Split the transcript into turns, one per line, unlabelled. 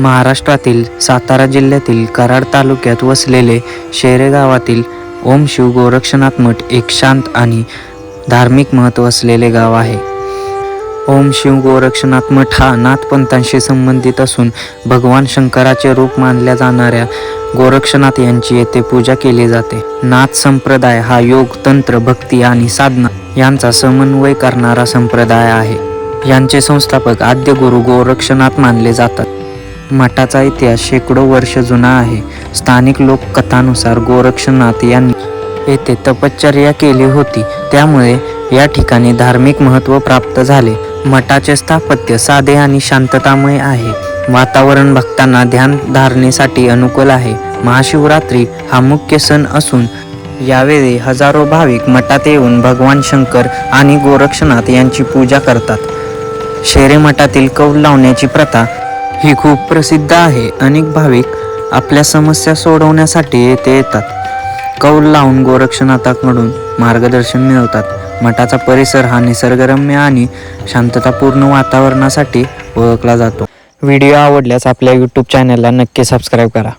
महाराष्ट्रातील सातारा जिल्ह्यातील कराड तालुक्यात वसलेले शेरे गावातील ओम शिव गोरक्षनाथ मठ एक शांत आणि धार्मिक महत्त्व असलेले गाव आहे. ओम शिव गोरक्षनाथ मठ हा नाथपंथांशी संबंधित असून भगवान शंकराचे रूप मानल्या जाणाऱ्या गोरक्षनाथ यांची येथे पूजा केली जाते. नाथ संप्रदाय हा योग तंत्र भक्ती आणि साधना यांचा समन्वय करणारा संप्रदाय आहे. यांचे संस्थापक आद्य गुरु गोरक्षनाथ मानले जातात. मठाचा इतिहास शेकडो वर्ष जुना आहे. स्थानिक लोककथानुसार गोरक्षनाथ यांनी येथे तपश्चर्या केली होती. त्यामुळे या ठिकाणी धार्मिक महत्त्व प्राप्त झाले. मठाचे स्थापत्य साधे आणि शांततामय आहे. वातावरण भक्तांना ध्यान धारणेसाठी अनुकूल आहे. महाशिवरात्री हा मुख्य सण असून यावेळी हजारो भाविक मठात येऊन भगवान शंकर आणि गोरक्षनाथ यांची पूजा करतात. शेरे मठातील कौल लावण्याची प्रथा ही खूप प्रसिद्ध आहे. अनेक भाविक आपल्या समस्या सोडवण्यासाठी येथे येतात. कौल लावून गोरक्षनाथाकडून मार्गदर्शन मिळवतात. मठाचा परिसर हा निसर्गरम्य आणि शांततापूर्ण वातावरणासाठी ओळखला जातो. व्हिडिओ आवडल्यास आपल्या यूट्यूब चॅनलला नक्की सबस्क्राईब करा.